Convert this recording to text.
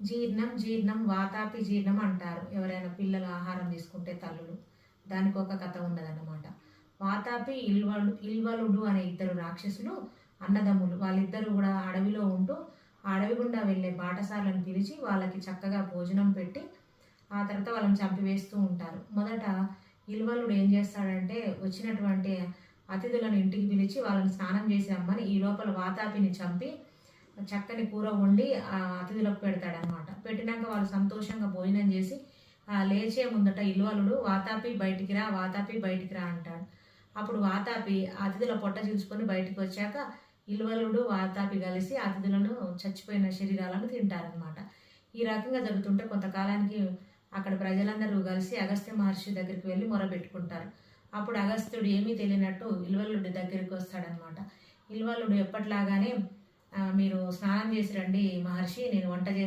జీర్ణం జీర్ణం వాతాపి జీర్ణం అంటారు. ఎవరైనా పిల్లలు ఆహారం తీసుకుంటే తల్లులు. దానికి ఒక కథ ఉన్నదన్నమాట వాతాపి ఇల్వలు ఇల్వలుడు అనే ఇద్దరు రాక్షసులు అన్నదమ్ములు. వాళ్ళిద్దరూ కూడా అడవిలో ఉంటూ ఆ అడవి గుండా వెళ్ళే బాటసార్లను పిలిచి వాళ్ళకి చక్కగా భోజనం పెట్టి ఆ తర్వాత వాళ్ళని చంపివేస్తూ ఉంటారు. మొదట ఇల్వలుడు ఏం చేస్తాడంటే వచ్చినటువంటి అతిథులను ఇంటికి పిలిచి వాళ్ళని స్నానం చేసి రమ్మని ఈ లోపల వాతాపిని చంపి చక్కని కూర వండి ఆ అతిథులకు పెడతాడనమాట పెట్టినాక వాళ్ళు సంతోషంగా భోజనం చేసి ఆ లేచే ముందట ఇల్వలుడు వాతాపి బయటికి రా వాతాపి బయటికి రా అంటాడు. అప్పుడు వాతాపి అతిథుల పొట్ట చీల్చుకొని బయటికి వచ్చాక ఇల్వలుడు వాతాపి కలిసి అతిథులను చచ్చిపోయిన శరీరాలను తింటారనమాట ఈ రకంగా జరుగుతుంటే కొంతకాలానికి అక్కడ ప్రజలందరూ కలిసి అగస్త్య మహర్షి దగ్గరికి వెళ్ళి మొరబెట్టుకుంటారు అప్పుడు అగస్త్యుడు ఏమీ తెలియనట్టు ఇల్వలుడి దగ్గరికి వస్తాడనమాట ఇల్వలుడు ఎప్పట్లాగానే మీరు స్నానం చేసి రండి మహర్షి నేను వంట చేసి